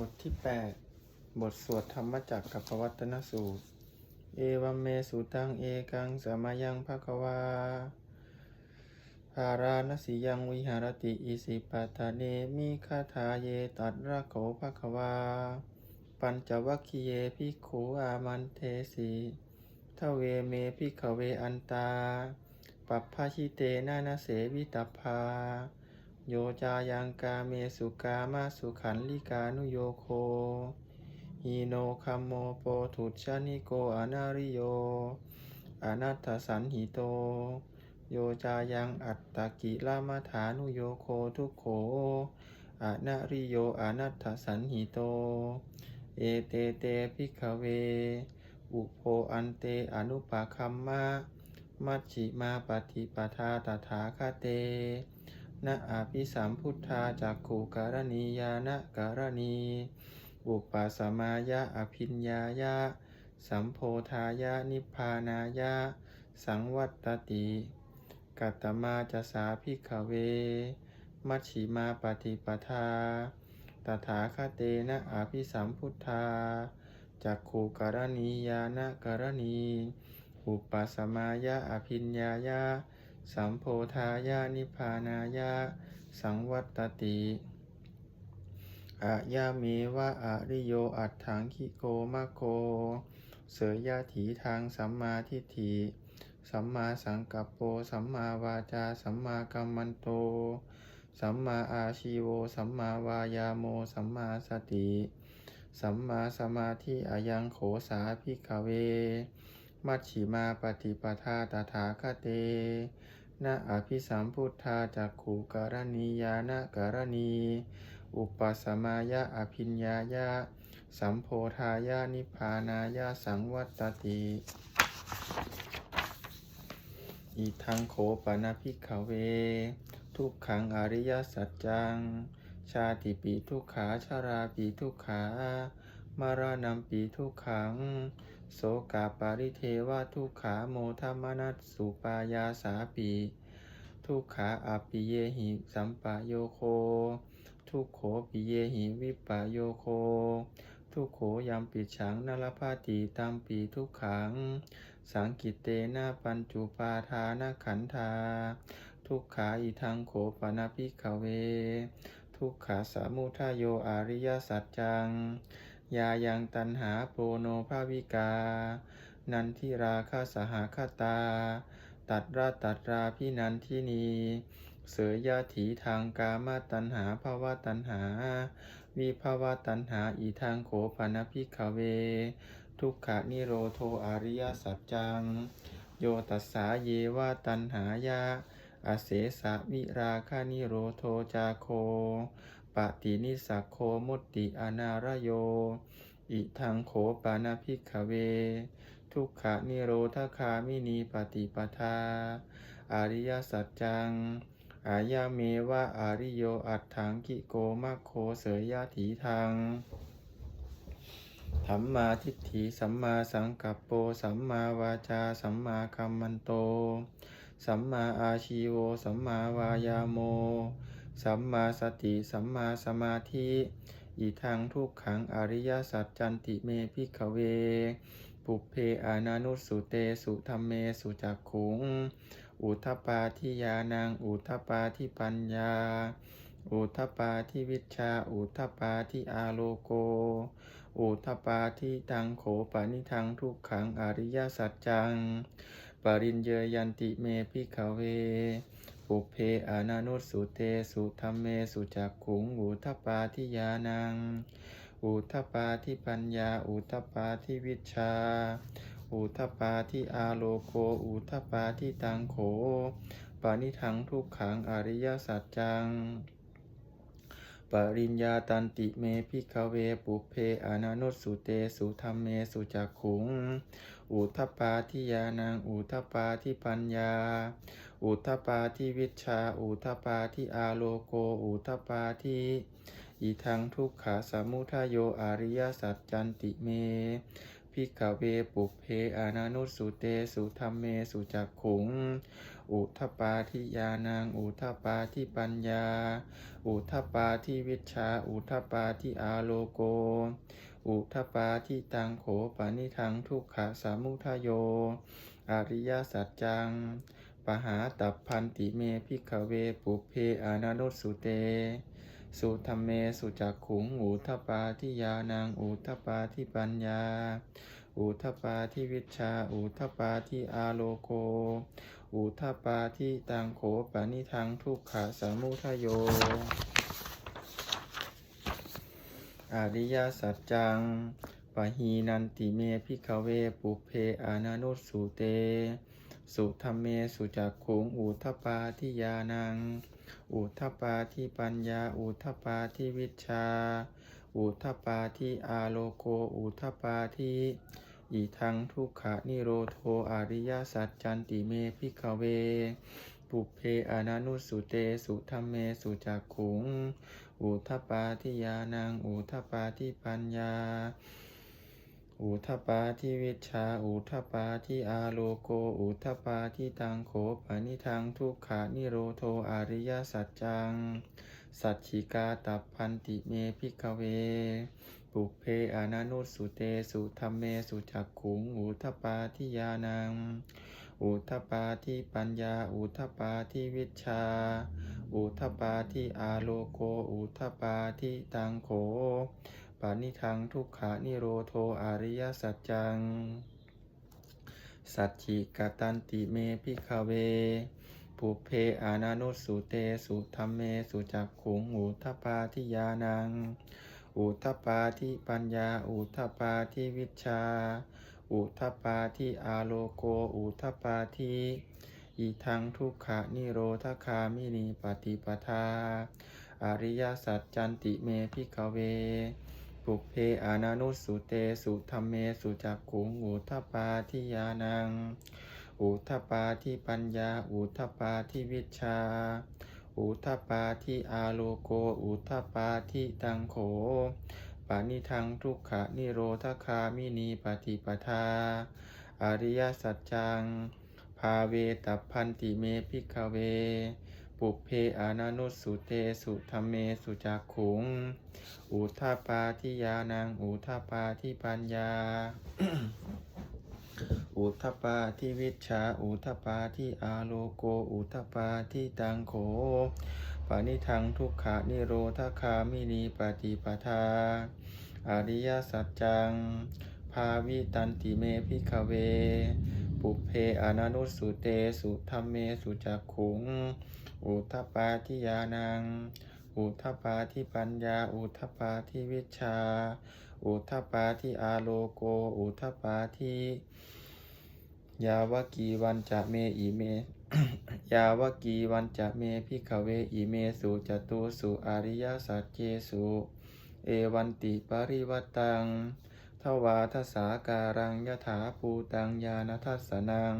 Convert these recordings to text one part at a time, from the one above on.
บทที่ 8 บทสวดธรรมจักรกับปวัตนสูตร เอวัมเมสุตังเอกังสมายังภควาภาราณสียังวิหารติอิสิปัตเนมิคาถาเยตัดระโขภควา ปัญจวัคคีเยภิกขุอามันเทสีทเวเมภิขเวอันตา ปัปพาชิเตนานาเสวิตพา โยจายังกาเมสุกามาสุขันลิกานุโยโคฮีโนคัมโมโปถุชานิโกอนาริโย อนัตถสันหิโต โยจายังอัตตกิลามาฐานุโยโคทุโขอนาริโยอนัตถสันหิโต เอเตเตพิกขเว อุโพอันเตอนุปาคัมมะ มัชชิมาปฏิปทาตถาคเต นะอาภิสัมพุทธาจากขูการณียานะการณีอุปาสมายะอภิญญายะ สัมโพธายะนิพพานายะ สังวัตติกัตตมาจะสาภิกเว มัชชิมาปฏิปทา ตถาคเตนะอาภิสัมพุทธาจากขูการณียานะการณีอุปาสมายะอภิญญายะ สัมโพธายานิพานายะสังวัตติอะยาเมวะอริโยอัตถังคิโกมะโคเสยยะถีทางสัมมาทิฏฐิ สัมมาสังกัปโป สัมมาวาจา สัมมากัมมันโต สัมมาอาชีโว สัมมาวายาโม สัมมาสติ สัมมาสมาธิอายังโขสาภิกเว มัชชิมาปฏิปทาตถาคเตนะอภิสัมพุทธาจากขูกรณียานะกรณี อุปสมายะอภิญญายะ สัมโพธายานิพานายะสังวัตติอีทังโขปนาภิกขเว ทุกขังอริยสัจจัง ชาติปีทุกขาชาราปีทุกขามารณัมปีทุกขัง โสกาปาริเทวทุกขาโมทมนัสสุปายาสาปีทุกขาอปิเยหิสัมปโยโค ทุกโขปิเยหิวิปโยโค ทุกโขยัมปิฉังนรพาติตัมปีทุกขัง สังกิตเตนะปัญจุปาทานขันธา ทุกขาอีทังโขปนาภิกขเว ทุกขาสามุทายโยอริยสัจจัง ยายังตันหาโปโนภาวิกา นันทิราคาสหคตา ตัดราตัดราพินันทินี เสยยาถีทางกามาตัณหาภาวะตัณหา วิภาวะตัณหาอีทางโขปนาภิกเว ทุกขานิโรโทอริยสัจจัง โยตัสสาเยวะตัณหายะอเสสะวิราคานิโรโทจาโค ปฏินิสักโคมุตติอนารโย อิทังโขปานาภิกขเว ทุกขานิโรธคามินีปฏิปทา อริยสัจจัง อายาเมวะอาริโยอัตถังกิโกมะโคเสยยะถีทางธัมมาทิฏฐิสัมมาสังกัปโป สัมมาวาจา สัมมาคัมมันโต สัมมาอาชีโว สัมมาวายาโม สัมมาสติสัมมาสมาธิอีทางทุกขังอริยสัจจันติเมพิกเว ปุเพอานานุสุเตสุธรรมเมสุจักขุง อุทปปาทิยานังอุทปปาทิปัญญา อุทปปาทิวิชา อุทปปาทิอาโลโก อุทปปาทิตังโขปานิทังทุกขังอริยสัจจัง ปริญเยยันติเมพิขเว ปุเพอานานุสุเตสุธรรมเมสุจักขุงอุทปาทิยานัง อุทปาทิปัญญา อุทปาทิวิชา อุทปาทิอาโลโก อุทปาทิตังโขปานิทังทุกขังอริยสัจจัง ปริญญาตันติเมพิกเวปุเพอนานุสุเตสุธรรมเมสุจักขุง อุทปปาทิยานังอุทปปาทิปัญญา อุทปปาทิวิชา อุทปปาทิอาโลโก อุทปปาทิอีทังทุกขาสมุทายโยอริยสัจจันติเมพิกเวปุเพอนานุสุเตสุธรรมเมสุจักขุง อุทปาทิยานัง อุทปาทิปัญญา อุทปาทิวิชา อุทปาทิอาโลโก อุทปาทิตังโขปานิทังทุกขะสามุทโย อริยสัจจัง ปหาตับพันติเมพิกเวปุเพอานานุสุเตสุธรรมเมสุจักขุงอุทปาทิยานังอุทปาทิปัญญา อุทปาทิวิชา อุทปาทิอาโลโก อุทปาทิตังโขปานิทังทุกขะสามุทโย อริยสัจจังปะหีนันติเมพิกเวปุเพอานานุสุเต สุธรรมเมสุจักขุงอุทปาทิยานัง อุทปาทิปัญญา อุทปาทิวิชชาอุทปาทิอาโลโก อุทปาทิ อีทังทุกขะนิโรโทอริยสัจจันติเมพิกเว ปุเพอนานุสุเตสุธรรมเมสุจักขุง อุทปาทิยานังอุทปาทิปัญญา อุทปาทิวิชชาอุทปาทิอาโลโก อุทปาทิตังโขปนิทังทุกขานิโรโทอริยสัจจัง สัจฉิกาตับพันติเมพิกเว ปุเพอานานุสุเตสุธรรมเมสุจักขุงอุทปาทิยานัง อุทปาทิปัญญา อุทปาทิวิชา อุทปาทิอาโลโก อุทปาทิตังโขปานิทังทุกขานิโรโทอริยสัจจัง สัจฉิกตันติเมพิกเวปุเพอานานุสุเตสุธรรมเมสุจักขุงอุทปาทิยานัง อุทปาทิปัญญา อุทปาทิวิชา อุทปาทิอาโลโก อุทปาทิอีทังทุกขะนิโรธคามินีปฏิปทา อริยสัจจันติเมพิกเว ปุเพอานานุสุเตสุธรรมเมสุจักขุงอุทปาทิยานัง อุทปาทิปัญญา อุทปาทิวิชา อุทปาทิอาโลโก อุทปาทิตังโขปานิทังทุกขะนิโรธคามินีปฏิปทา อริยสัจจัง ภาเวตัพันติเมพิกเว ปุเพอานานุสุเตสุธรรมเมสุจักขุง อุทปาทิยานัง อุทปาทิปัญญา อุทปาทิวิชาอุทปาทิอาโลโก อุทปาทิตังโขปานิทังทุกขานิโรธคามินีปฏิปทา อริยสัจจัง ภาวิตันติเมพิกเว ปุเพอนานุสุเตสุธรรมเมสุจักขุง อุทปาทิยานัง อุทปาทิปัญญา อุทปาทิวิชา อุทปาทิอาโลโก อุทปาทิ ยาวกีวันจะเมอิเม ยาวกีวันจะเมพิกเวอิเมสุจตุสุอริยสัจเจสุเอวันติปริวัตังทวาทสาการังยถาภูตังญาณทัสสนัง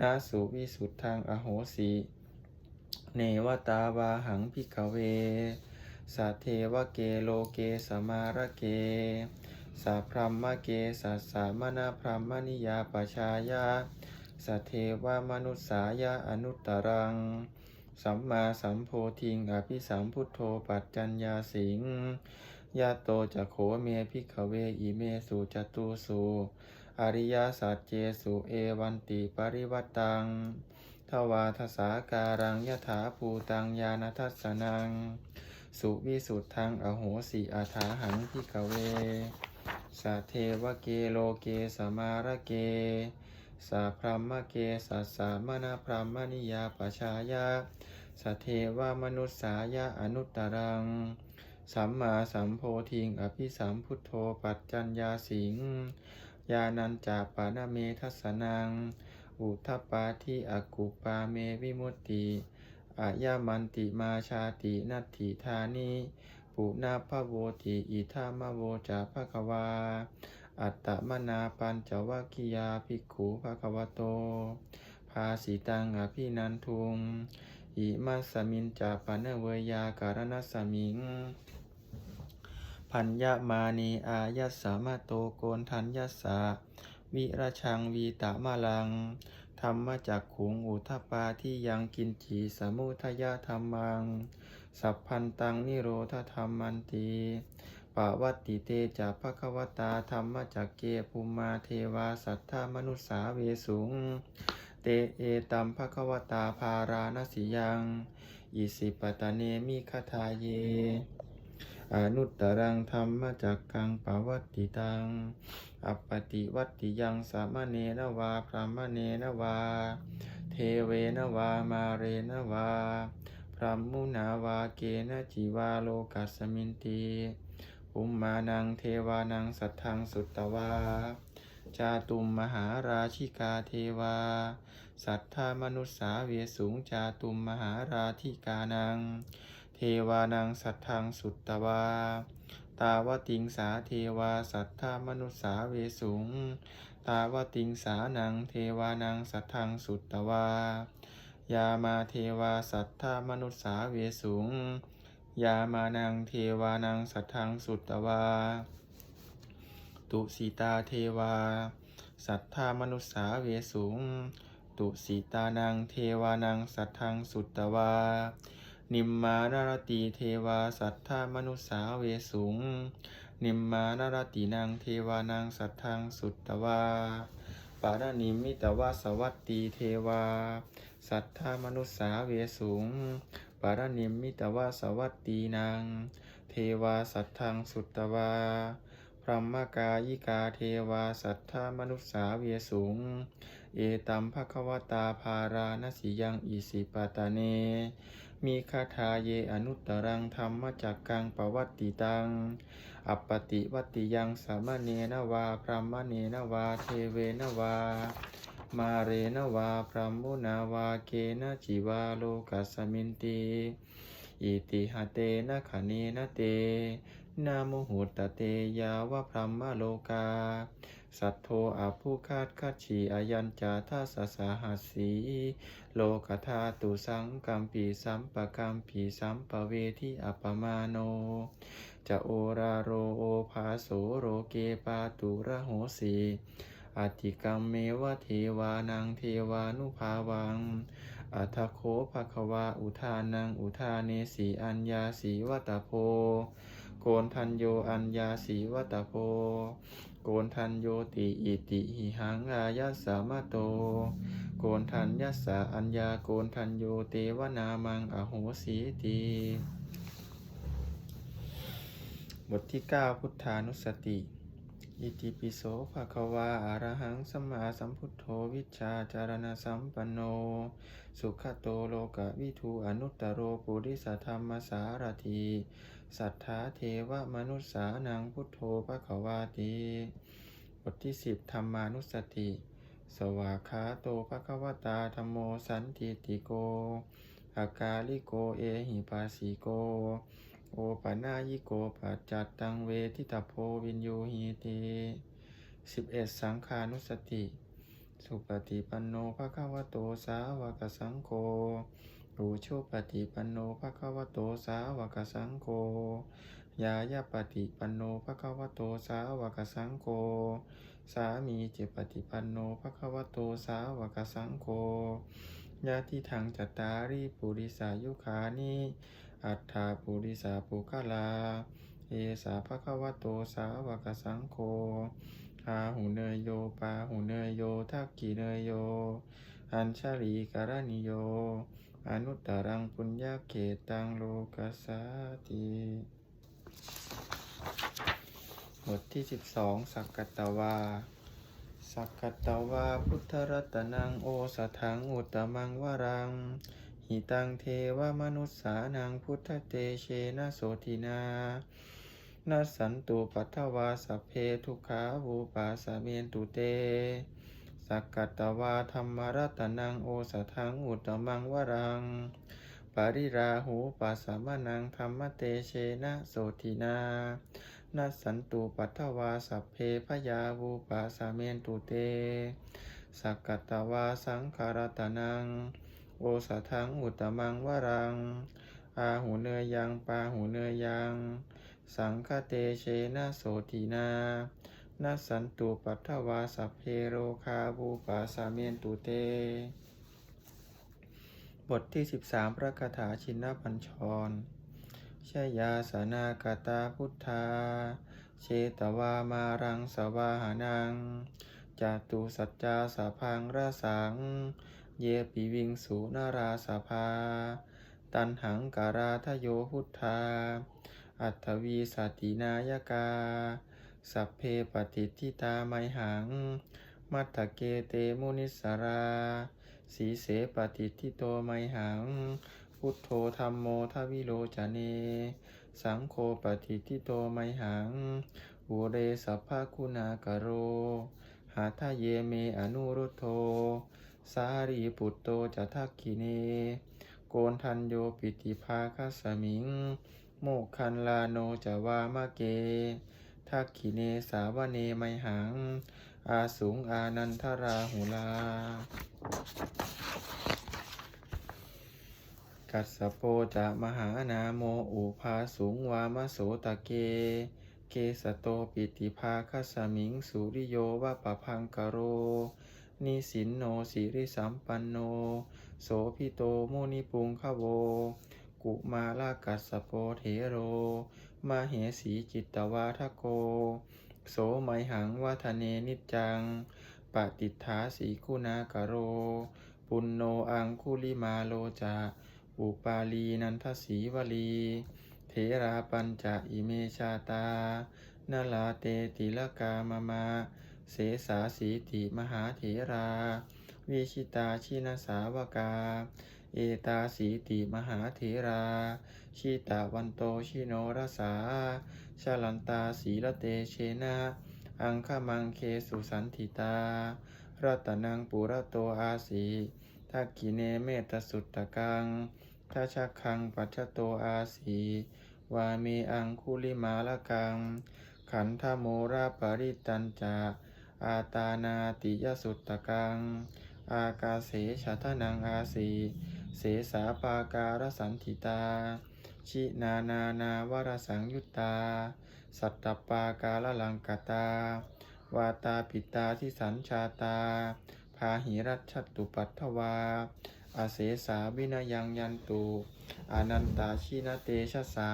นาสุวิสุทธังอโหสิเนวตาวาหังพิกเวสัเทวเกโลเกสมาระเก สัพพรหมเกสัสสามนาพรหมนิยาปชายาสัทเทวมนุษสายาอนุตตรัง สัมมาสัมโพธิงอภิสัมพุทโธปัจจัญญาสิงยาโตจะโขเมพิกเวอิเมสุจตุสุอริยสัจเจสุเอวันติปริวัตตัง ทวาทสาการังยถาภูตังญาณทัสสนัง สุวิสุทธังอโหสิอาถาหังพิกเว สัทเทวเกโลเกสมารเกสัพรหมเกสัสามนาพรหมนิยาปชายาสัทเทวมนุษสายาอนุตตรัง สัมมาสัมโพธิงอภิสัมพุทโธปัจจัญญาสิงญาณัญจาปานาเมทัสนัง อุทปาทิอากุปาเมวิมุตติอายามันติมาชาตินัตถิธานิ ปุนาภโวติอิทามโวจาภควา อัตตมนาปัญจวัคคิยาภิกขุภควโต ภาสิตังอภินันทุง อิมัสมินจาปนเวยาการณสมิงพัญญามานีอายัสสามะโตโกนทัญญสสะวิราชังวีตะมาลัง ธรรมจักขุงอุทปาที่ยังกินจีสมุทยธรรมัง สัพพันตังนิโรธธรรมันตีปาวัตติเตจะภควตาธรรมจักเกภูมาเทวาสัทธามนุสสาเวสุง เตเอตัมภควตาภารานสิยังอิสิปตะเนมิคทาเยอนุตตรังธรรมจักกังปวัตติตัง อัปปติวัตติยังสามเณนวาพรามเณนวา เทเวนวามาเรนวา พรหมุนาวาเกณจิวาโลกัสมินติอุมมานังเทวานังสัทธังสุตตวา จาตุมมหาราชิกาเทวา สัทธามนุษสาเวสุงจาตุมมหาราธิกานัง เทวานังสัทธังสุตตวา ตาวติงสาเทวาสัทธามนุษสาเวสุงตาวติงสานังเทวานังสัทธังสุตตวา ยามาเทวาสัทธามนุษสาเวสุง ยามานังเทวานังสัทธังสุตตวา ตุสีตาเทวา สัทธามนุษสาเวสุง ตุสีตานังเทวานังสัทธังสุตตวา นิมมานารตีเทวาสัทธามนุษสาเวสุง นิมมานารตินังเทวานังสัทธังสุตตวาปารานิมิตวาสวัตตีเทวา สัทธามนุษสาเวสุงปารานิมิตวาสวัตตีนางเทวาสัทธังสุตตวาพรหมกายิกาเทวาสัทธามนุษสาเวสุง เอตัมภควตาภารานสิยังอิสิปตาเน มีคาถาเยอนุตตรังธรรมจักกังปวัตติตัง อัปปติวัตติยังสามเณนวาพรหมเณนวาเทเวนวา มาเรนวาพรหมุนาวาเกณจิวาโลกัสมินติอิติหะเตนะขะเนนะเตนาโมโหตเตยาวะพรหมโลกา สัทโทอาภูคาตคัจฉีอายัญจาทาสสาหัสสีโลกธาตุสังกัมปีสัมปะกัมปีสัมปเวทิอัปปมาโน จะโอราโรโอภาโสโรเกปาตุระโหสี อติกรรมเมวะเทวานังเทวานุภาวัง อัทโคภควาอุทานังอุทาเนสีอัญญาสีวัตโพ โกนทันโยอัญญาสีวัตโพ โกนทันโยติอิติหิหังอายัสสามะโต โกนทันยัสสะอัญญาโกนทันโยเตวนามังอโหสีติบทที่ 9 พุทธานุสติ อิติปิโสภะคะวาอะระหังสัมมาสัมพุทโธวิชาจารณสัมปันโน สุขโตโลกวิทูอนุตตโรปุริสธรรมสารถีสัทธาเทวมนุษสานังพุทโธภะคะวาติบทที่10ธรรมานุสติ สวากขาโตภะคะวตาธรรมโมสันติติโกอากาลิโกเอหิปัสสิโก โอปนายิโกปัจจัตตังเวทิตาโพวินโยหีติสิบเอ็ดสังขานุสติ สุปฏิปันโนภะคะวะโตสาวกสังโฆรูโชปฏิปันโนภะคะวะโตสาวกสังโฆยายาปฏิปันโนภะคะวะโตสาวกสังโฆสามีเจปฏิปันโนภะคะวะโตสาวกสังโฆญาติทางจัตตาริปุริสายุขานิ อัฏฐาปุริสาปุคลา เอสาภะควโตสาวกสังโฆอาหูเนยโยปาหูเนยโยทักกิเนยโย อัญชลีการณิโย อนุตตรังปุญญาเกตังโลกัสสาติบทที่ 12 สักกัตวา สักกตวาพุทธรัตนังโอสถังอุตตมังวรัง หิตังเทวมนุษสานังพุทธเตเชนะโสตินานัสสันตุปัทวาสเพทุขาวูปาสเมนตุเต สักกัตตวาธรรมรัตนังโอสถังอุตมังวรัง ปาริราหูปัสสมนังธรรมเตเชนะโสตินานัสสันตุปัทวาสัพเพพยาวูปาสเมนตุเต สักกัตตวาสังขารตนัง โอสถังอุตมังวรัง อาหูเนยยังปาหูเนยยัง สังฆเตเชนะโสตินานัสสันตุปัทถวาสัพเพโรคาบูปาสาเมนตุเต บทที่ 13 พระคาถาชินบัญชรชยาสนากตาพุทธา เชตวามารังสวาหานังจตุสัจจาสาพังราสัง เยปิวิงสูนาราสาภา ตันหังการาทโยพุทธา อัตวีสตินายกา สัพเพปฏิทิตาไมหัง มัตถเกเตมุนิสรา สีเสปฏิทิโตไมหัง พุทโธธรรมโมทวิโลจเน สังโฆปฏิทิโตไมหังอุเรสัพพะคุณากโร หาทะเยเมอนุรุโธ สารีปุตโตจะทักขิเน โกนทันโยปิติภาคัสมิง โมกขันลาโนจะวามะเก ทักขิเนสาวเนไมหัง อาสูงอานันทราหุลา กัสโปจะมหานาโมอุภาสูงวามโสตะเกเกสโตปิติภาคัสสมิงสุริโยวะปะพังกโร นิสินโนสิริสัมปันโน โสพิโตมุนิปุงคโว กุมาลากัสโปเทโร มาเหสีจิตตวาทโก โสไมหังวัฒเนนิจัง ปฏิฐาสีคุณากโร ปุณโนอังคุลิมาโลจาอุปาลีนันทสีวลีเถราปัญจอิเมชาตานาลาเตติลกามามา เสสาสีติมหาเถรา วิชิตาชินสาวกา เอตาสีติมหาเถราชิตาวันโตชิโนรสาชาลันตาสีละเตเชนะอังคมังเคสุสันติตา รัตนังปุระโตอาสีทักกิเนเมตสุตตะกังทัชคังปัจจโตอาสีวามีอังคุลิมาละกัง ขันธโมราปริตันจา อาตานาติยสุตตะกัง อากาเสชะทนังอาสีเสสาปาการสันติตา ชินานานาวรสังยุตตา สัตตปาการลังกตา วาตาปิตาที่สัญชาตา พาหิรัชตุปัทถวา อาเสสาวินยังยันตุ อานันตาชินเตชะสา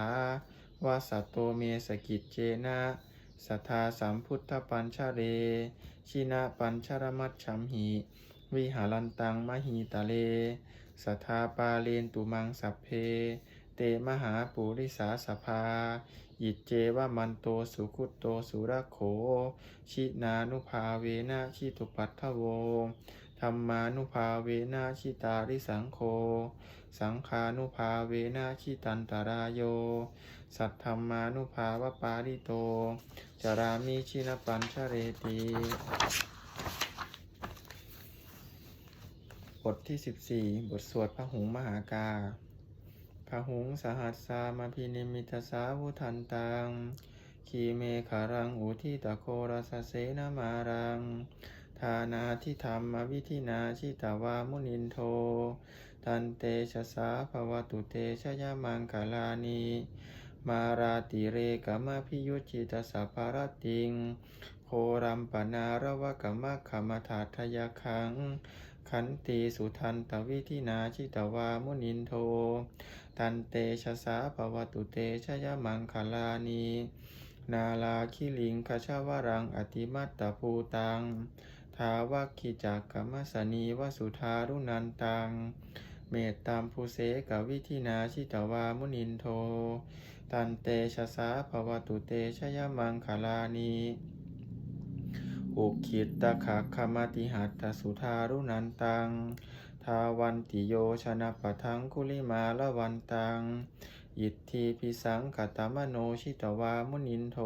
วาสัตโตเมสกิจเจนะ สัทธาสัมพุทธปัญชาเร ชินาปัญชรมัตฉัมหิ วิหารันตังมหิตาเล สัทธาปาเลนตุมังสัพเพ เตมหาปุริสาสภาอิจเจวมันโตสุขุตโตสุรโข ชินานุภาเวนะชิตุปัทถโว ธรรมานุภาเวนะชิตาริสังโฆ สังฆานุภาเวนะชิตันตรายโย สัทธรรมานุภาวปาริโต จารามิชินปัญชเรติบทที่ 14 บทสวดพระหุงมหากาพระหุงสหัสสามาพินิมิตสาวุทันตังขีเมขารังอุทิตโครสเสนามารังานาทิธรรมวิธินาชิตาวามุนินโทตันเตชะสาภวตุเตชยามังคลานีมาราติเรกมะพิยุจิตสัพพารติง โครัมปนาระวะกมะขมถาทยคัง ขันติสุทันตวิธินาชิตวามุนินโท ตันเตชะสาภวตุเตชยมังคลานี นาลาคิลิงคชาวรังอติมัตตภูตัง ทาวัคคิจักกมัสนีวสุธารุนันตัง เมตตามภูเสกวิธินาชิตวามุนินโท ตันเตชะสาภวตุเตชยมังคลานีอุคิตตะขะขมติหัตถสุธารุนันตัง ทาวันติโยชนะปะทังคุลิมาละวันตังอิทธิพิสังขตมโนชิตวามุนินโท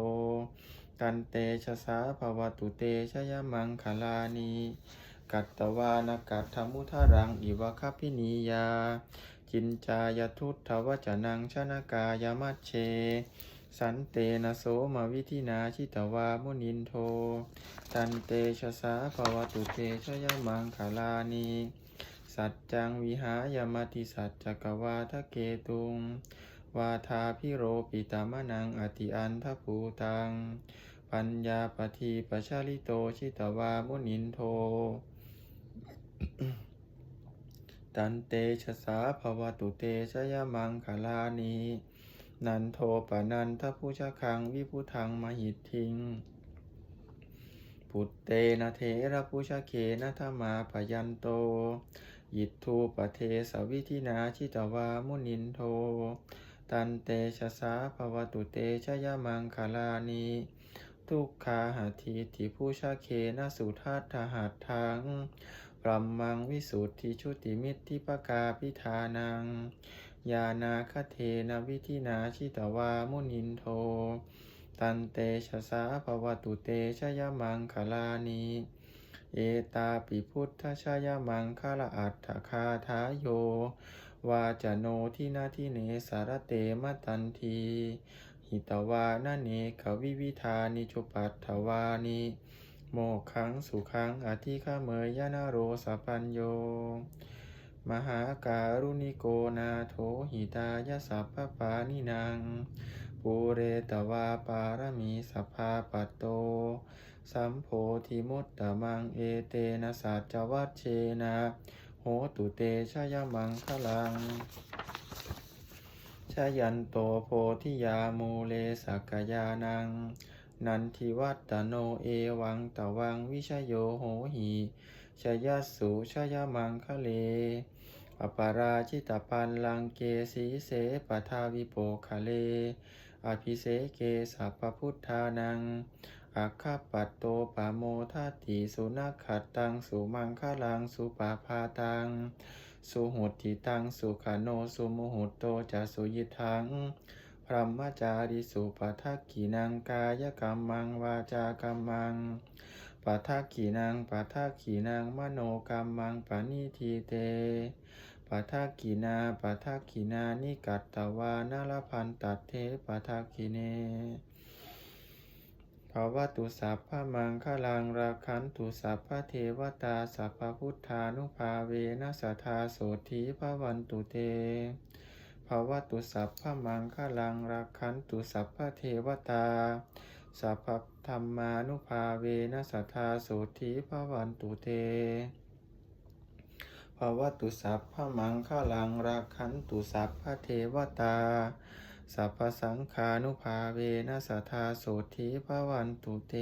ตันเตชะสาภวตุเตชยมังคลานีกัตตวานกัตถมุทารังอิวะคพินียา จินจายทุตถวจนังชนกายมัชเช สันเตนะโสมาวิธินาชิตวามุนินโท ตันเตชะสาภวตุเตชยมังคลานี สัจจังวิหายมติสัจจกวาทะเกตุง วาทาพิโรปิตามนังอติอันทภูตัง ปัญญาปทีปชาลิโตชิตวามุนินโท ตันเตชะสาภวตุเตชยมังคลานีนันโทปนันทพุชะคังวิพุทังมหิทิงพุตเตนะเทระพุชะเคนะธรรมาพยันโต ยิททูปเทสวิธินาชิตวามุนินโท ตันเตชะสาภวตุเตชยมังคลานี ทุกขาหาทีติผู้ชาเคนะสุทัตหัตถังปรัมมังวิสุทธิชุติมิตรทิปกาพิธานัง ยานาคเทนวิธินาชิตวามุนินโท ตันเตชะสาภวตุเตชยมังคลานีเอตาปิพุทธชยมังคลอัตถคาทาโย วาจโนทินาทิเนสารเตมตันที หิตวานาเนขวิวิธานิจุปัตถวานิโมขังสุขังอธิฆาเมยยนาโรสัพพัญโย มหาการุณิโกนาโถหิตายสัพพปานินางปูเรตวาปารมีสัพพาปัตโต สัมโพธิมุตตะมังเอเตนะสัจวัชเชนะ โหตุเตชยมังคลัง ชยันโตโพธิยามูเลสักกยานัง นันทิวัตตโนเอวังตวังวิชโยโหหีชยัสสุชยมังคะเล อปาราชิตปันลังเกสีเสปทาวิโปคะเล อภิเสเกสัพพุทธานังอัคคปัตโตปะโมทัตติสุนัขขัดตังสุมังคลังสุปาพาตัง สุหุติตังสุขโนสุมุหุตโตจะสุยิทังพรหมจาริสุปทักขีนังกายกรรมังวาจากรรมังปัทักขีนังปัทักขีนังมโนกรรมังปณิทีเตปัทักขีนาปัทักขีนานิกัตตวานลพันตัดเทปัทักขีเนาวะตุสัพพะมังคลังราคันตุสัพพะเทวตาสัพพพุทธานุภาเวนัสทธาโสธีภวันตุเตภาวะตุสัพพะมังคลังราคันตุสัพพะเทวตาสัพพธรรมานุภาเวนัสทธาโสธีภวันตุเตภาวะตุสัพพะมังคลังราคันตุสัพพะเทวตา สัพพสังฆานุภาเวนัสทธาโสธีภวันตุเต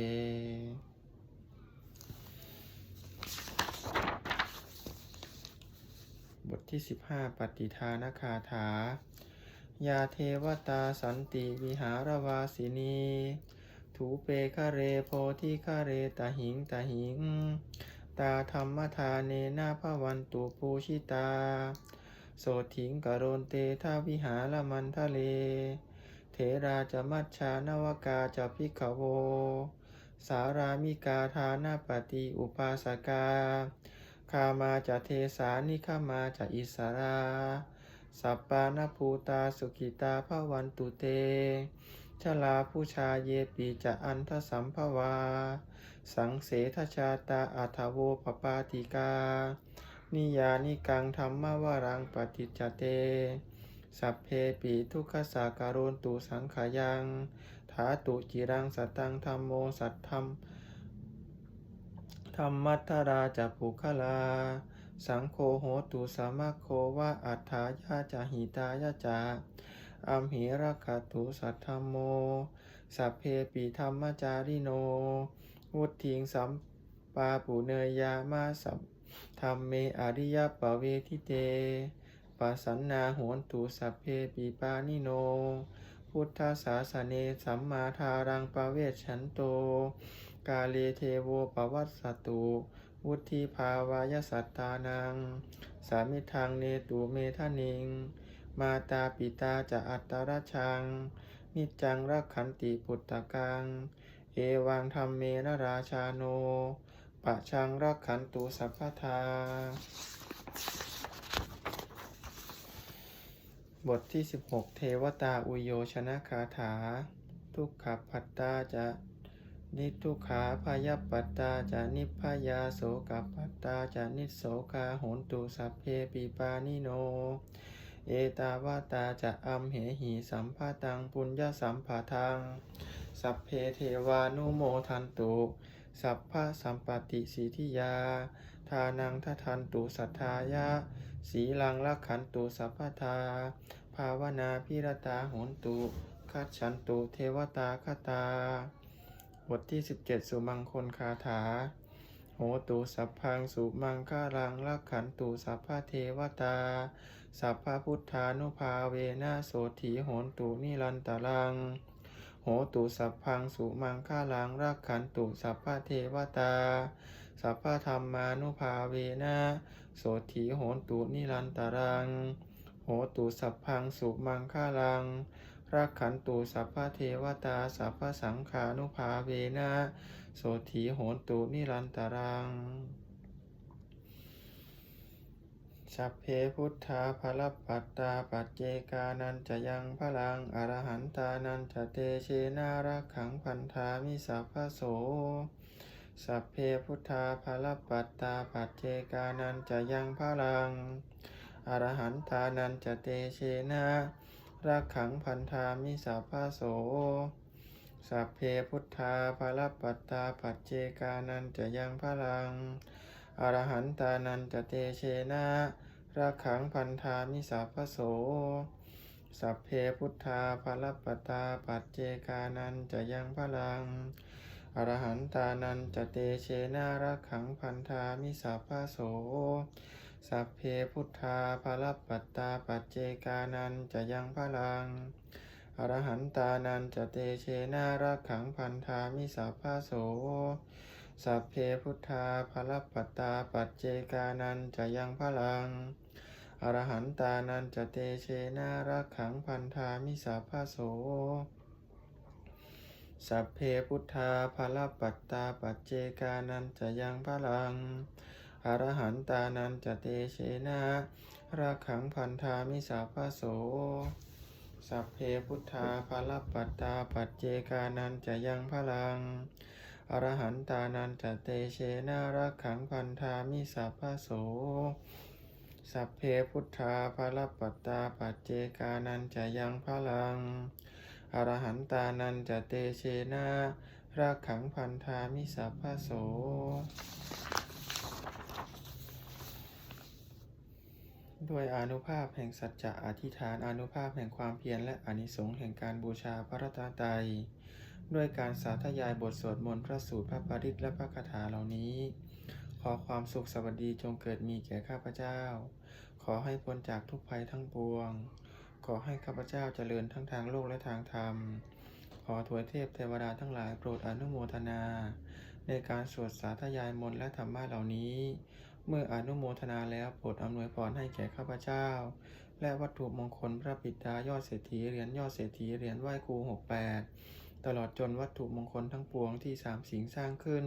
บทที่ 15 ปฏิทานคาถา ยาเทวตาสันติวิหารวาสินี ถูเปคะเรโพธิคะเรตาหิงตาหิง ตาธรรมทานเนนาภวันตุปูชิตา โสถิงกโรนเตทาวิหารมันทะเลเทราจะมัชชานวกาจะพิกขโว สารามิกาทานาปฏิอุปาสกาคามาจะเทสานิขามาจะอิสรา สัปปานภูตาสุขิตาภวันตุเต ชลาผู้ชาเยปีจะอันทสัมภวา สังเสทชาตาอัทโวปปาติกา นิยานิกังธรรมวรังปฏิจจเต สัพเพปีทุกขสาการุนตุสังขายังถาตุจิรังสตังธรรมโมสัตธรรมธรรมัทราจะปุคลา สังโฆโหตุสามะโควะอัฏฐายาจะหิตายาจาอัมหิรักขตุสัทธรรมโม สัพเพปิธรรมจาริโน วุทิงสัมปาปุเนยยามาสัม ธรรมเมอริยปเวทิเตปัสันนาโหนตุสัพเพปิปานิโน พุทธศาสเนสัมมาทารังปเวชฉันโต กาเลเทโวปวัสสตุ วุธิภาวายสัตตานัง สามิทังเนตุเมทะนิง มาตาปิตาจะอัตตรชัง นิจจังรักขันติปุตตะกัง เอวังธรรมเมนราชาโน ปะชังรักขันตุสัพพทา บทที่ 16 เทวตาอุโยชนะคาถา ทุกขปัตตาจะนิทุกขาพยปัตตาจะนิพยาโสกปัตตาจะนิโสกาโหนตุสัพเพปิปานิโน เอตาวาตาจะอัมเหหิสัมภาตังปุญญสัมภาทัง สัพเพเทวานุโมทันตุ สัพพะสัมปติสิทิยา ทานังทัทันตุสัทธายะ สีลังลักขันตุสัพพทา ภาวนาพิรตาโหนตุคัจฉันตุเทวตาคตา บทที่ 17 สุมังคลคาถา โหตุสัพพังสุมังคารังลักขันตุสัพพเทวตา สัพพะพุทธานุภาเวนะโสถีโหนตุนิรันตรัง หตุสัพพังสุมังคาลังรักขันตุสัพพะเทวตา สัพพะธรรมานุภาเวนะโสถีโหตุนิรันตรัง โหตุสัพพังสุมังคาลังรักขันตุสัพพะเทวตา สัพพะสังขานุภาเวนะโสถีโหตุนิรันตรัง สัพเพพุทธาภลปัตตาปัจเจกานันจะยังพลังอรหันตานันจะเตเชนารักขังพันธามิสัพพะโส สัพเพพุทธาภลปัตตาปัจเจกานันจะยังพลังอรหันตานันจะเตเชนะรักขังพันธามิสัพพะโส สัพเพพุทธาภลปัตตาปัจเจกานันจะยังพลัง อรหันตานันจะเตเชนะรักขังพันธามิสัพพโส สัพเพพุทธาภลปัตตาปัจเจกานันจะยังพลัง อรหันตานันจะเตเชนะรักขังพันธามิสัพพโส สัพเพพุทธาภลปัตตาปัจเจกานันจะยังพลัง อรหันตานันจะเตเชนะรักขังพันธามิสัพพโส สัพเพพุทธาภลปัตตาปัจเจกานันจะยังพลัง อรหันตานันจะเตเชนะรักขังพันธามิสัพพโสสัพเพพุทธาภลปัตตาปัจเจกานันจะยังพลังอรหันตานันจะเตเชนะรักขังพันธามิสัพพโสสัพเพพุทธาภลปัตตาปัจเจกานันจะยังพลัง อรหันตานันจเตเชนะรักขังพันธามิสัพพะโส สัพเพพุทธาภลปัตตาปัจเจกานันจะยังพลัง อรหันตานันจเตเชนะรักขังพันธามิสัพพะโสด้วยอนุภาพแห่งสัจจะอธิษฐานอนุภาพแห่งความเพียรและอนิสงส์แห่งการบูชาพระรัตนตรัย ด้วยการสาธยายบทสวดมนต์พระสูตรพระปริตและพระคาถาเหล่านี้ ขอความสุขสวัสดีจงเกิดมีแก่ข้าพเจ้า ขอให้พ้นจากทุกภัยทั้งปวง ขอให้ข้าพเจ้าเจริญทั้งทางโลกและทางธรรม ขอถวยเทพเทวดาทั้งหลายโปรดอนุโมทนา ในการสวดสาธยายมนต์และธรรมะเหล่านี้ เมื่ออนุโมทนาแล้วโปรดอำนวยพรให้แก่ข้าพเจ้า และวัตถุมงคลพระปิดายอดเศรษฐีเหรียญยอดเศรษฐีเหรียญไหว้ครูหกแปด ตลอดจนวัตถุมงคลทั้งปวงที่สามสิงสร้างขึ้น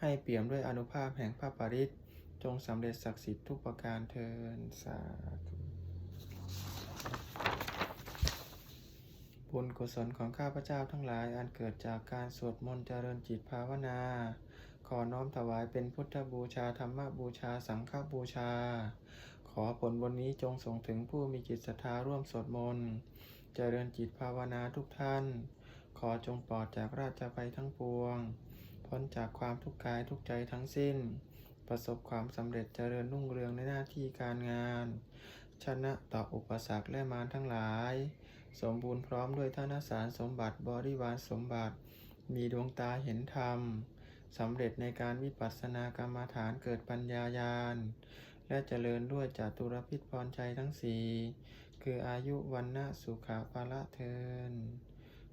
ให้เปี่ยมด้วยอนุภาพแห่งพระปริตรจงสำเร็จศักดิ์สิทธิ์ทุกประการเทินสาธุบุญกุศลของข้าพเจ้าทั้งหลายอันเกิดจากการสวดมนต์เจริญจิตภาวนา ขอน้อมถวายเป็นพุทธบูชาธรรมบูชาสังฆบูชา ขอผลบนนี้จงส่งถึงผู้มีจิตศรัทธาร่วมสวดมนต์เจริญจิตภาวนาทุกท่าน ขอจงปลอดจากราชภัยทั้งปวง พ้นจากความทุกข์กายทุกใจทั้งสิ้น ประสบความสำเร็จเจริญรุ่งเรืองในหน้าที่การงาน ชนะต่ออุปสรรคและมารทั้งหลาย สมบูรณ์พร้อมด้วยธนสารสมบัติบริวารสมบัติ มีดวงตาเห็นธรรมสำเร็จในการวิปัสสนากรรมฐานเกิดปัญญายาณ และเจริญด้วยจตุรพิษพรชัยทั้งสี่คืออายุวันนะสุขาภาละเทิน